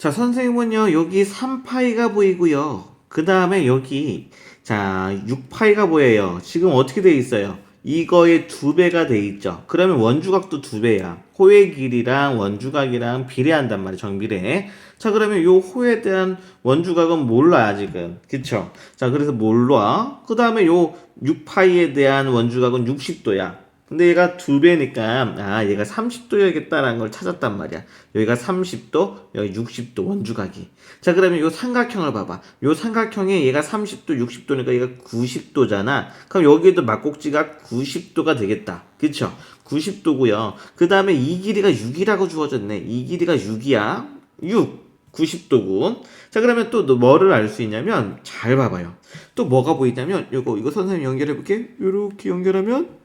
자, 선생님은요, 여기 3파이가 보이고요. 그 다음에 여기, 자, 6파이가 보여요. 지금 어떻게 돼 있어요? 이거의 두 배가 돼 있죠. 그러면 원주각도 두 배야. 호의 길이랑 원주각이랑 비례한단 말이야, 정비례. 자, 그러면 요 호에 대한 원주각은 몰라요, 지금. 그쵸? 자, 그래서 몰라. 그 다음에 요 6파이에 대한 원주각은 60도야. 근데 얘가 두 배니까 아 얘가 30도여야겠다라는 걸 찾았단 말이야. 여기가 30도, 여기 60도 원주각이. 자 그러면 요 삼각형을 봐봐. 요 삼각형에 얘가 30도, 60도니까 얘가 90도잖아. 그럼 여기에도 막꼭지가 90도가 되겠다. 그쵸? 90도고요. 그 다음에 이 길이가 6이라고 주어졌네. 이 길이가 6이야. 6. 90도군. 자, 그러면 또 뭐를 알 수 있냐면, 잘 봐봐요. 또 뭐가 보이냐면, 요거, 이거 선생님 연결해볼게. 요렇게 연결하면,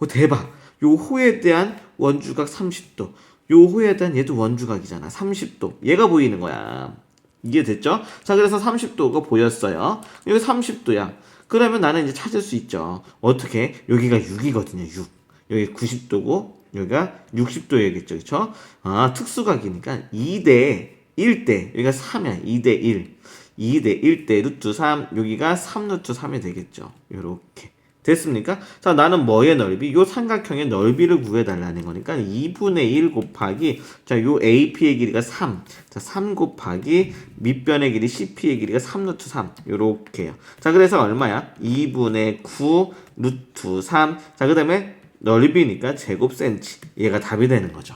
오, 대박. 요 호에 대한 원주각 30도. 요 호에 대한 얘도 원주각이잖아. 30도. 얘가 보이는 거야. 이해됐죠? 자, 그래서 30도가 보였어요. 여기 30도야. 그러면 나는 이제 찾을 수 있죠. 어떻게? 여기가 6이거든요. 6. 여기 90도고, 여기가 60도야겠죠. 그쵸? 아, 특수각이니까 2대 1대. 여기가 3이야. 2대 1. 2대 1대 루트 3. 여기가 3 루트 3이 되겠죠. 요렇게. 됐습니까? 자, 나는 뭐의 넓이? 요 삼각형의 넓이를 구해달라는 거니까 2분의 1 곱하기 자, 요 AP의 길이가 3. 자, 3 곱하기 밑변의 길이 CP의 길이가 3 루트 3. 요렇게요. 자, 그래서 얼마야? 2분의 9 루트 3. 자, 그 다음에 넓이니까 제곱 센치. 얘가 답이 되는 거죠.